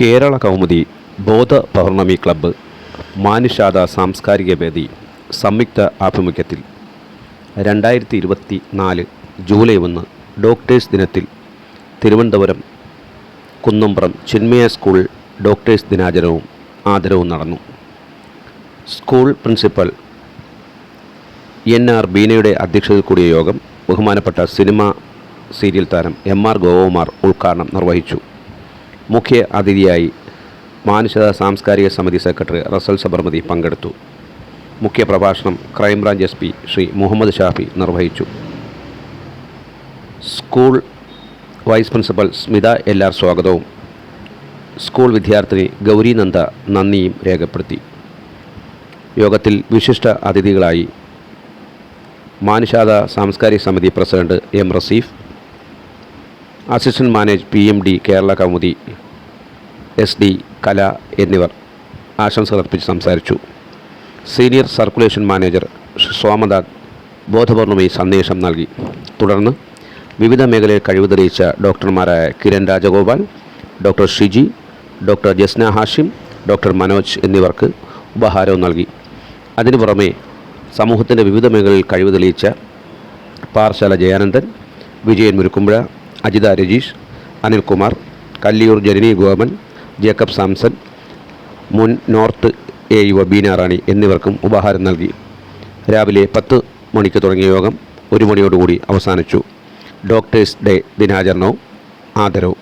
കേരള കൗമുദി ബോധ പൗർണമി ക്ലബ്ബ് മാനുഷാദ സാംസ്കാരിക വേദി സംയുക്ത ആഭിമുഖ്യത്തിൽ. രണ്ടായിരത്തി ഇരുപത്തി നാല് ജൂലൈ ഒന്ന് ഡോക്ടേഴ്സ് ദിനത്തിൽ തിരുവനന്തപുരം കുന്നമ്പ്രം ചിന്മയ സ്കൂൾ ഡോക്ടേഴ്സ് ദിനാചരണവും ആദരവും നടന്നു. സ്കൂൾ പ്രിൻസിപ്പൽ എൻ ആർ ബീനയുടെ അധ്യക്ഷതയിൽ കൂടിയ യോഗം ബഹുമാനപ്പെട്ട സിനിമ സീരിയൽ താരം എം ആർ ഗോപകുമാർ ഉദ്ഘാടനം നിർവഹിച്ചു. മുഖ്യ അതിഥിയായി മാനുഷത സാംസ്കാരിക സമിതി സെക്രട്ടറി റസൽ സബർമതി പങ്കെടുത്തു. മുഖ്യ പ്രഭാഷണം crime branch S P Shri Muhammad Shafi നിർവഹിച്ചു. സ്കൂൾ വൈസ് പ്രിൻസിപ്പൽ സ്മിത എല്ലാർ സ്വാഗതവും. സ്കൂൾ വിദ്യാർത്ഥിനി ഗൗരി നന്ദ നന്ദിയും രേഖപ്പെടുത്തി. യോഗത്തിൽ വിശിഷ്ട അതിഥികളായി മാനുഷാദ സാംസ്കാരിക സമിതി president M Raseef assistant manage P M D Kerala Kaumudi S D Kala എന്നിവർ ആശംസകൾ അർപ്പിച്ച് സംസാരിച്ചു. സീനിയർ സർക്കുലേഷൻ മാനേജർ സോമദാസ് ബോധപൂർണമായി സന്ദേശം നൽകി. തുടർന്ന് വിവിധ മേഖലയിൽ കഴിവ് തെളിയിച്ച ഡോക്ടർമാരായ Kiran Rajagopal doctor Shiji doctor Jasna Hashim doctor Manoj എന്നിവർക്ക് ഉപഹാരവും നൽകി. അതിനു പുറമെ സമൂഹത്തിന്റെ വിവിധ മേഖലയിൽ കഴിവ് തെളിയിച്ച പാറശാല ജയാനന്ദൻ വിജയൻ മുരുക്കുമ്പുഴ അജിത രജീഷ് അനിൽകുമാർ കല്ലിയൂർ ജനനി ഗോപൻ ജേക്കബ് സാംസൺ മുൻ നോർത്ത് എ യു ബീനാറാണി എന്നിവർക്കും ഉപഹാരം നൽകി. രാവിലെ പത്ത് മണിക്ക് തുടങ്ങിയ യോഗം ഒരു മണിയോടുകൂടി അവസാനിച്ചു. ഡോക്ടേഴ്സ് ഡേ ദിനാചരണവും ആദരവും.